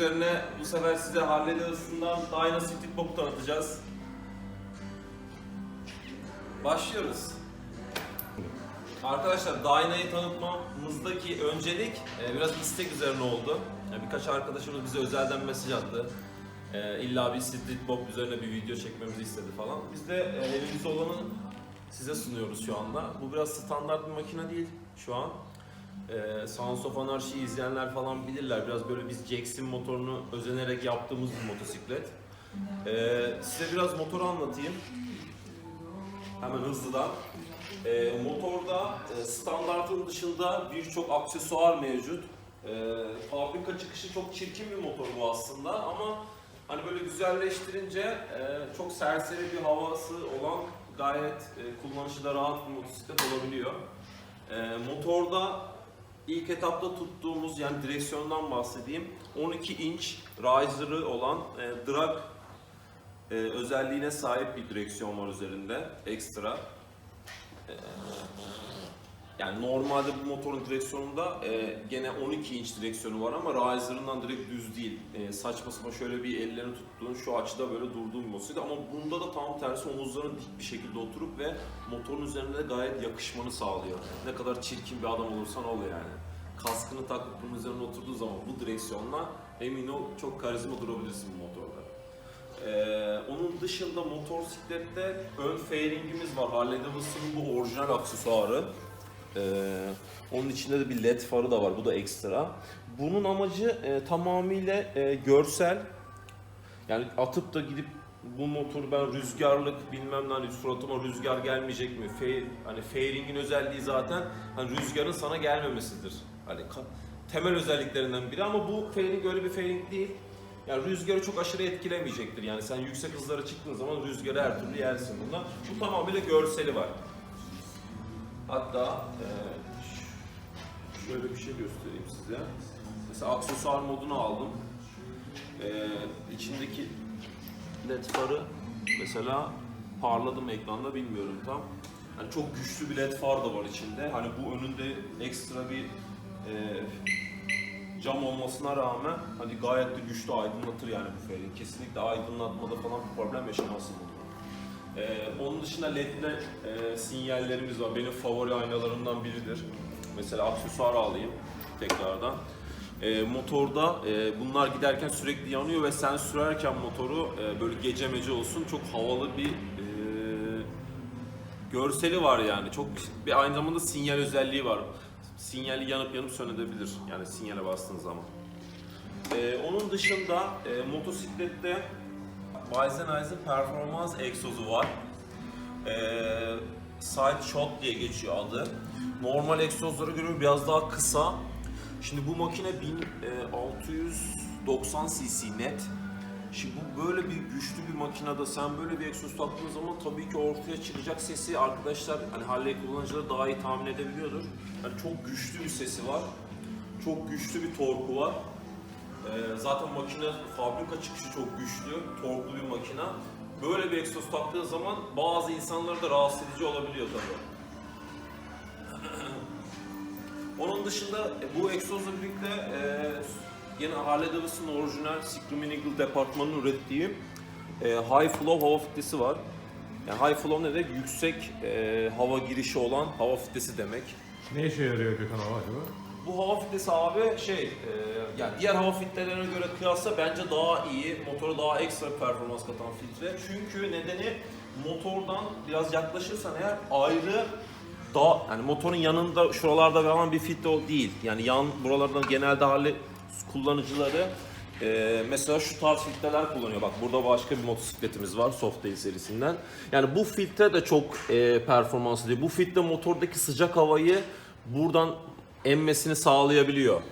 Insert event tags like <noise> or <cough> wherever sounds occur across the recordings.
üzerine bu sefer size Harley Davidson'dan Dyna Street Bob tanıtacağız. Başlıyoruz. Arkadaşlar Dyna'yı tanıtmamızdaki öncelik e, biraz istek üzerine oldu. Yani birkaç arkadaşımız bize özelden mesaj attı. E, illa bir Street Bob üzerine bir video çekmemizi istedi falan. Biz de e, elimizde olanı size sunuyoruz şu anda. Bu biraz standart bir makine değil şu an. E, Sounds of Anarchy izleyenler falan bilirler. Biraz böyle biz Jackson motorunu özenerek yaptığımız bir motosiklet. E, size biraz motoru anlatayım. Hemen hızlıdan. E, motorda e, standartın dışında birçok aksesuar mevcut. E, fabrika çıkışı çok çirkin bir motor bu aslında ama hani böyle güzelleştirince e, çok serseri bir havası olan gayet e, kullanışı da rahat bir motosiklet olabiliyor. E, motorda ilk etapta tuttuğumuz yani direksiyondan bahsedeyim. 12 inç riser'ı olan e, drag e, özelliğine sahip bir direksiyon var üzerinde ekstra. E, yani normalde bu motorun direksiyonunda e, gene 12 inç direksiyonu var ama riser'ından direkt düz değil. E, saçma sapan şöyle bir ellerini tuttuğun şu açıda böyle durduğun bir ama bunda da tam tersi omuzların dik bir şekilde oturup ve motorun üzerinde de gayet yakışmanı sağlıyor. Ne kadar çirkin bir adam olursan ol yani. Kaskını takıp bunun üzerine oturduğu zaman bu direksiyonla emin ol çok karizma durabilirsin bu motorda. Ee, onun dışında motosiklette ön fairingimiz var. Harley Davidson'ın bu orijinal aksesuarı. Ee, onun içinde de bir led farı da var. Bu da ekstra. Bunun amacı e, tamamıyla e, görsel. Yani atıp da gidip bu motoru ben rüzgarlık bilmem ne hani suratıma rüzgar gelmeyecek mi? Fe, hani fairing'in özelliği zaten hani rüzgarın sana gelmemesidir. Hani temel özelliklerinden biri ama bu fairing öyle bir fairing değil. Yani rüzgarı çok aşırı etkilemeyecektir. Yani sen yüksek hızlara çıktığın zaman rüzgarı her türlü yersin bunda. Bu tamamıyla görseli var. Hatta e, şöyle bir şey göstereyim size. Mesela aksesuar modunu aldım. E, içindeki led farı mesela parladı mı ekranda bilmiyorum tam. Hani çok güçlü bir led far da var içinde. Hani bu önünde ekstra bir e, cam olmasına rağmen hani gayet de güçlü aydınlatır yani bu feri. Kesinlikle aydınlatmada falan bir problem yaşamazsın. Ee, onun dışında ledli e, sinyallerimiz var. Benim favori aynalarımdan biridir. Mesela aksesuar alayım tekrardan. Ee, motorda e, bunlar giderken sürekli yanıyor ve sen sürerken motoru e, böyle gece mece olsun çok havalı bir e, görseli var yani. Çok bir aynı zamanda sinyal özelliği var. Sinyali yanıp yanıp sönebilir yani sinyale bastığın zaman. Ee, onun dışında e, motosiklette Weizenheisen performans egzozu var. Ee, side shot diye geçiyor adı. Normal egzozlara göre biraz daha kısa. Şimdi bu makine e, 1690 cc net. Şimdi bu böyle bir güçlü bir makinede sen böyle bir egzoz taktığın zaman tabii ki ortaya çıkacak sesi arkadaşlar hani Harley kullanıcıları daha iyi tahmin edebiliyordur. Yani çok güçlü bir sesi var. Çok güçlü bir torku var. Ee, zaten makine fabrika çıkışı çok güçlü, torklu bir makine. Böyle bir egzoz taktığı zaman bazı insanları da rahatsız edici olabiliyor tabii. <clears throat> Onun dışında e, bu egzozla birlikte e, yine Harley Davidson orijinal Screaming Eagle departmanının ürettiği e, High Flow hava filtresi var. Yani high flow ne demek? Yüksek e, hava girişi olan hava filtresi demek. Ne işe yarıyor Gökhan hava acaba? Bu hava filtresi abi şey, e, yani diğer hava filtrelerine göre kıyasla bence daha iyi, motora daha ekstra performans katan filtre. Çünkü nedeni motordan biraz yaklaşırsan eğer ayrı daha yani motorun yanında şuralarda falan bir filtre değil. Yani yan buralardan genelde hali kullanıcıları e, mesela şu tarz filtreler kullanıyor. Bak burada başka bir motosikletimiz var Softail serisinden. Yani bu filtre de çok e, performanslı değil. Bu filtre motordaki sıcak havayı buradan emmesini sağlayabiliyor.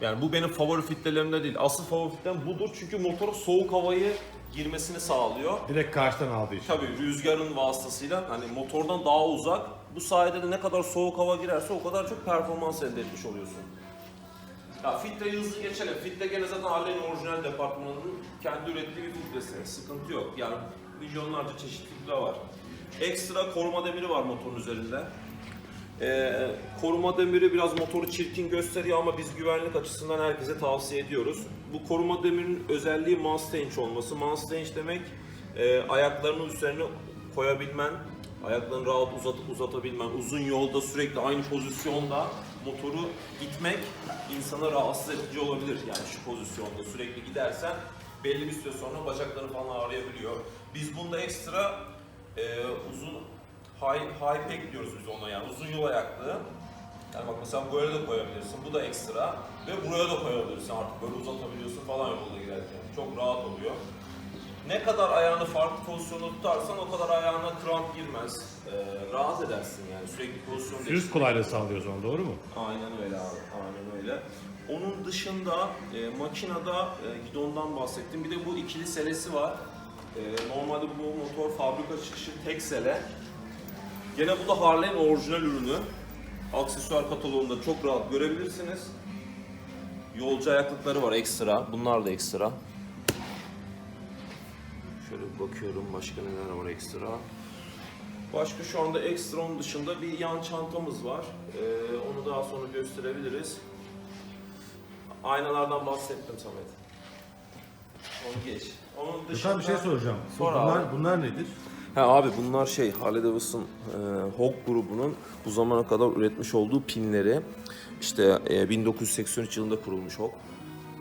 Yani bu benim favori filtrelerimde değil. Asıl favori filtrem budur çünkü motora soğuk havayı girmesini sağlıyor. Direkt karşıdan aldığı için. Tabii rüzgarın vasıtasıyla hani motordan daha uzak. Bu sayede de ne kadar soğuk hava girerse o kadar çok performans elde etmiş oluyorsun. Ya filtreyi hızlı geçelim. Filtre gene zaten Harley'in orijinal departmanının kendi ürettiği bir filtresi. Sıkıntı yok. Yani milyonlarca çeşit filtre var. Ekstra koruma demiri var motorun üzerinde. Ee, koruma demiri biraz motoru çirkin gösteriyor ama biz güvenlik açısından herkese tavsiye ediyoruz. Bu koruma demirinin özelliği Mustang olması. Mustang demek e, ayaklarının üzerine koyabilmen, ayaklarını rahat uzat, uzatabilmen, uzun yolda sürekli aynı pozisyonda motoru gitmek insana rahatsız edici olabilir. Yani şu pozisyonda sürekli gidersen belli bir süre sonra bacakları falan ağrıyabiliyor. Biz bunda ekstra e, uzun high, high pack diyoruz biz ona yani uzun yol ayaklı. Yani bak mesela böyle de koyabilirsin. Bu da ekstra. Ve buraya da koyabilirsin artık. Böyle uzatabiliyorsun falan yolda girerken. Çok rahat oluyor. Ne kadar ayağını farklı pozisyonda tutarsan o kadar ayağına kramp girmez. Ee, rahat edersin yani sürekli pozisyon Sürüş değiştirmek. kolaylığı sağlıyor o zaman doğru mu? Aynen öyle abi, aynen öyle. Onun dışında e, makinada e, gidondan bahsettim. Bir de bu ikili selesi var. E, normalde bu motor fabrika çıkışı tek sele. Gene bu da Harley'in orijinal ürünü. Aksesuar kataloğunda çok rahat görebilirsiniz. Yolcu ayaklıkları var ekstra. Bunlar da ekstra. Şöyle bakıyorum başka neler var ekstra. Başka şu anda ekstra onun dışında bir yan çantamız var. Ee, onu daha sonra gösterebiliriz. Aynalardan bahsettim Samet. Onu geç. Onun dışında... Lütfen bir şey soracağım. Sor bunlar, abi. bunlar nedir? Ha abi bunlar şey Harley Davidson e, Hawk grubunun bu zamana kadar üretmiş olduğu pinleri. İşte e, 1983 yılında kurulmuş Hawk.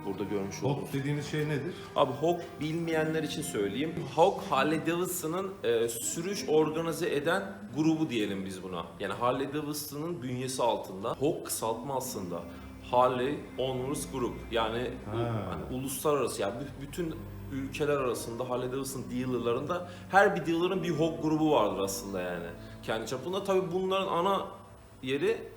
Burada görmüş olduğunuz. Hot dediğiniz şey nedir? Abi Hawk bilmeyenler için söyleyeyim. Hawk Harley Davidson'ın e, sürüş organize eden grubu diyelim biz buna. Yani Harley Davidson'ın bünyesi altında. Hawk kısaltma aslında. Harley Owners Group. Yani Ha. hani uluslararası yani bütün ülkeler arasında Harley Davidson dealerlarında her bir dealer'ın bir Hawk grubu vardır aslında yani. Kendi çapında tabii bunların ana yeri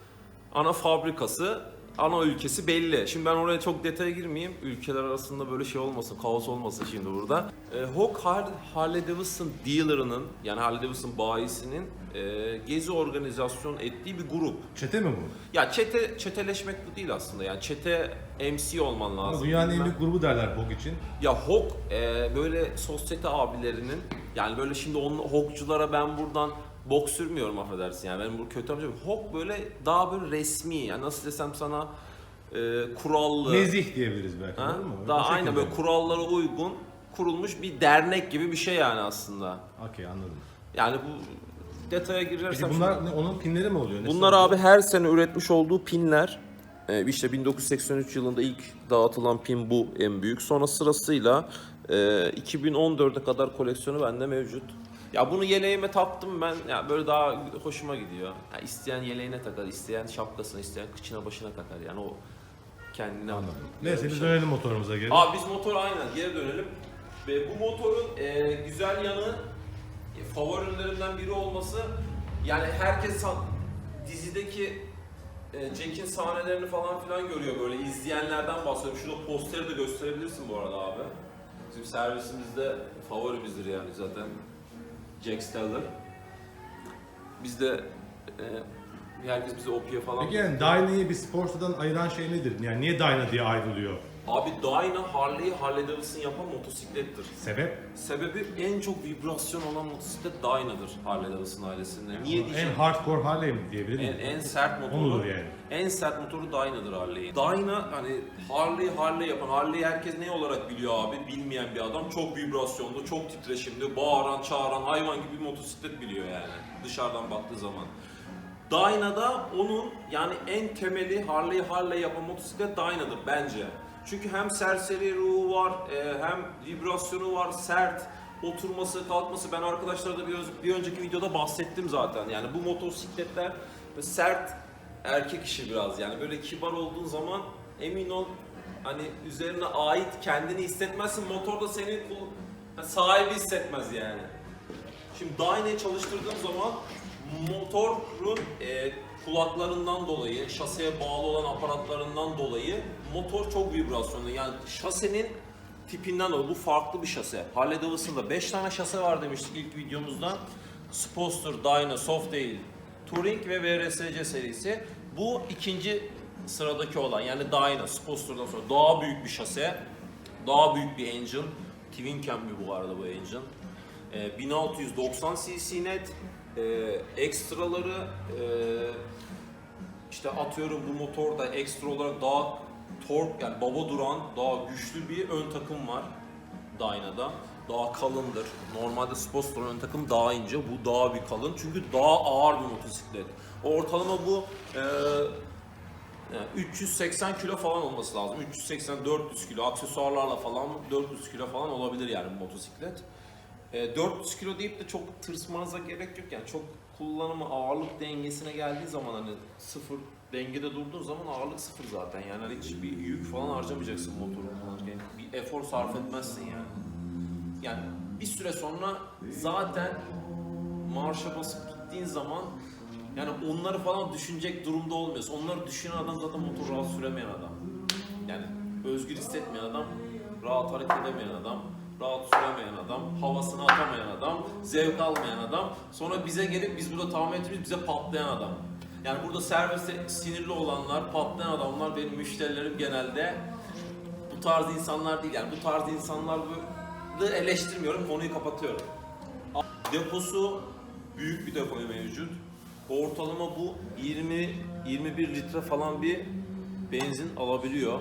ana fabrikası, ana ülkesi belli. Şimdi ben oraya çok detaya girmeyeyim. Ülkeler arasında böyle şey olmasın, kaos olmasın şimdi burada. E, Hawk Har- Harley Davidson dealer'ının yani Harley Davidson bayisinin e, gezi organizasyon ettiği bir grup. Çete mi bu? Ya çete çeteleşmek bu değil aslında. Yani çete MC olman Ama lazım. dünyanın en büyük grubu derler Hog için. ya Hawk e, böyle sosyete abilerinin yani böyle şimdi onun Hawk'culara ben buradan bok sürmüyorum affedersin yani benim bu kötü amacım. Hawk böyle daha böyle resmi yani nasıl desem sana e, kurallı. Nezih diyebiliriz belki Ha? O Daha şekilde. aynen böyle kurallara uygun kurulmuş bir dernek gibi bir şey yani aslında. Okey anladım. Yani bu detaya Peki girersem bunlar ne, onun pinleri mi oluyor? Nesi Bunlar oluyor? abi her sene üretmiş olduğu pinler. Ee, işte 1983 yılında ilk dağıtılan pin bu en büyük. Sonra sırasıyla e, 2014'e kadar koleksiyonu bende mevcut. Ya bunu yeleğime taktım ben. Ya böyle daha hoşuma gidiyor. Ya isteyen yeleğine takar, isteyen şapkasına, isteyen kıçına başına takar. Yani o kendine Anladım. Neyse biz şey. dönelim motorumuza geri. Abi biz motor aynen geri dönelim. Ve bu motorun e, güzel yanı e, favorilerimden biri olması yani herkes san- dizideki e, Jack'in sahnelerini falan filan görüyor böyle izleyenlerden bahsediyorum. Şurada posteri de gösterebilirsin bu arada abi. Bizim servisimizde favorimizdir yani zaten Jack Steller. Biz de e, herkes bize OP'ye falan Peki yani Dyna'yı bir sportadan ayıran şey nedir? Yani niye Dyna diye ayrılıyor? Abi Dyna Harley'i Harley Davidson yapan motosiklettir. Sebep? Sebebi en çok vibrasyon olan motosiklet Dyna'dır Harley Davidson ailesinde. Niye en diyeceğim? hardcore Harley mi diyebilir En, en sert motoru. Onudur yani. En sert motoru Dyna'dır Harley'in. Dyna hani Harley Harley yapan, Harley herkes ne olarak biliyor abi? Bilmeyen bir adam. Çok vibrasyonlu, çok titreşimli, bağıran, çağıran, hayvan gibi bir motosiklet biliyor yani. Dışarıdan baktığı zaman. Dyna'da onun yani en temeli Harley Harley yapan motosiklet Dyna'dır bence. Çünkü hem serseri ruhu var, e, hem vibrasyonu var, sert, oturması, kalkması. Ben arkadaşlara da bir, bir önceki videoda bahsettim zaten. Yani bu motosikletler sert erkek işi biraz yani böyle kibar olduğun zaman emin ol hani üzerine ait kendini hissetmezsin. Motor da senin sahibi hissetmez yani. Şimdi Dyna'yı çalıştırdığım zaman motorun e, kulaklarından dolayı, şaseye bağlı olan aparatlarından dolayı motor çok vibrasyonlu. Yani şasenin tipinden dolayı bu farklı bir şase. Harley Davidson'da 5 tane şase var demiştik ilk videomuzda. Sposter, Dyna, Softail, Touring ve VRSC serisi. Bu ikinci sıradaki olan yani Dyna, Sportster'dan sonra daha büyük bir şase, daha büyük bir engine. Twin cam bu arada bu engine. Ee, 1690 cc net. Ee, ekstraları e, işte atıyorum bu motorda ekstra olarak daha tork yani baba duran daha güçlü bir ön takım var Dyna'da. Daha kalındır. Normalde Sportster ön takım daha ince, bu daha bir kalın. Çünkü daha ağır bir motosiklet. Ortalama bu e, yani 380 kilo falan olması lazım. 380-400 kilo aksesuarlarla falan 400 kilo falan olabilir yani bu motosiklet. E, 400 kilo deyip de çok tırsmanıza gerek yok yani çok kullanımı ağırlık dengesine geldiği zaman hani sıfır dengede durduğun zaman ağırlık sıfır zaten yani hani hiç bir yük falan harcamayacaksın motoru kullanırken bir efor sarf etmezsin yani. Yani bir süre sonra zaten marşa basıp gittiğin zaman yani onları falan düşünecek durumda olmuyorsun. Onları düşünen adam zaten motor rahat süremeyen adam. Yani özgür hissetmeyen adam, rahat hareket edemeyen adam, rahat süremeyen adam, havasını atamayan adam, zevk almayan adam. Sonra bize gelip biz burada tahmin ettiğimiz bize patlayan adam. Yani burada serviste sinirli olanlar, patlayan adamlar benim müşterilerim genelde bu tarz insanlar değil. Yani bu tarz insanları eleştirmiyorum, konuyu kapatıyorum. Deposu büyük bir depo mevcut. Ortalama bu 20 21 litre falan bir benzin alabiliyor.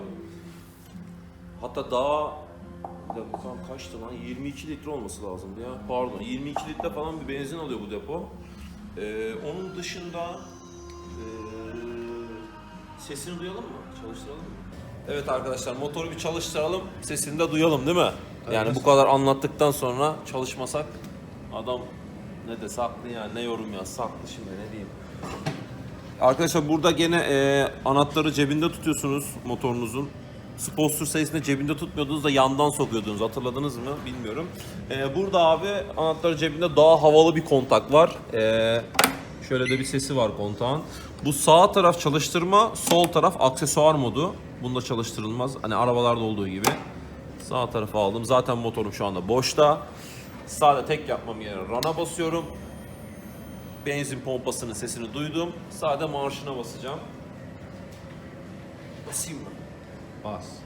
Hatta daha dakika bakalım kaçtı lan? 22 litre olması lazımdı ya. Pardon. 22 litre falan bir benzin alıyor bu depo. Ee, onun dışında ee, sesini duyalım mı? Çalıştıralım mı? Evet arkadaşlar motoru bir çalıştıralım. Sesini de duyalım değil mi? Yani bu kadar anlattıktan sonra çalışmasak adam ne de saklı yani ne yorum ya saklı şimdi ne diyeyim. Arkadaşlar burada gene e, anahtarı cebinde tutuyorsunuz motorunuzun. Sponsor sayısında cebinde tutmuyordunuz da yandan sokuyordunuz hatırladınız mı bilmiyorum. E, burada abi anahtarı cebinde daha havalı bir kontak var. E, şöyle de bir sesi var kontağın. Bu sağ taraf çalıştırma, sol taraf aksesuar modu. Bunda çalıştırılmaz. Hani arabalarda olduğu gibi. Sağ tarafa aldım. Zaten motorum şu anda boşta. Sağda tek yapmam yerine run'a basıyorum. Benzin pompasının sesini duydum. Sağda marşına basacağım. Basayım mı? Paz.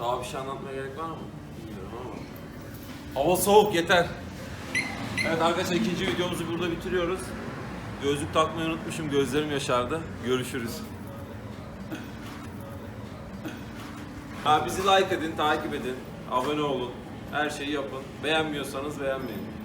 Bas. var mı? Bilmiyorum ama. Hava soğuk yeter. Evet arkadaşlar ikinci videomuzu burada bitiriyoruz. Gözlük takmayı unutmuşum. Gözlerim yaşardı. Görüşürüz. Ha bizi like edin, takip edin, abone olun. Her şeyi yapın. Beğenmiyorsanız beğenmeyin.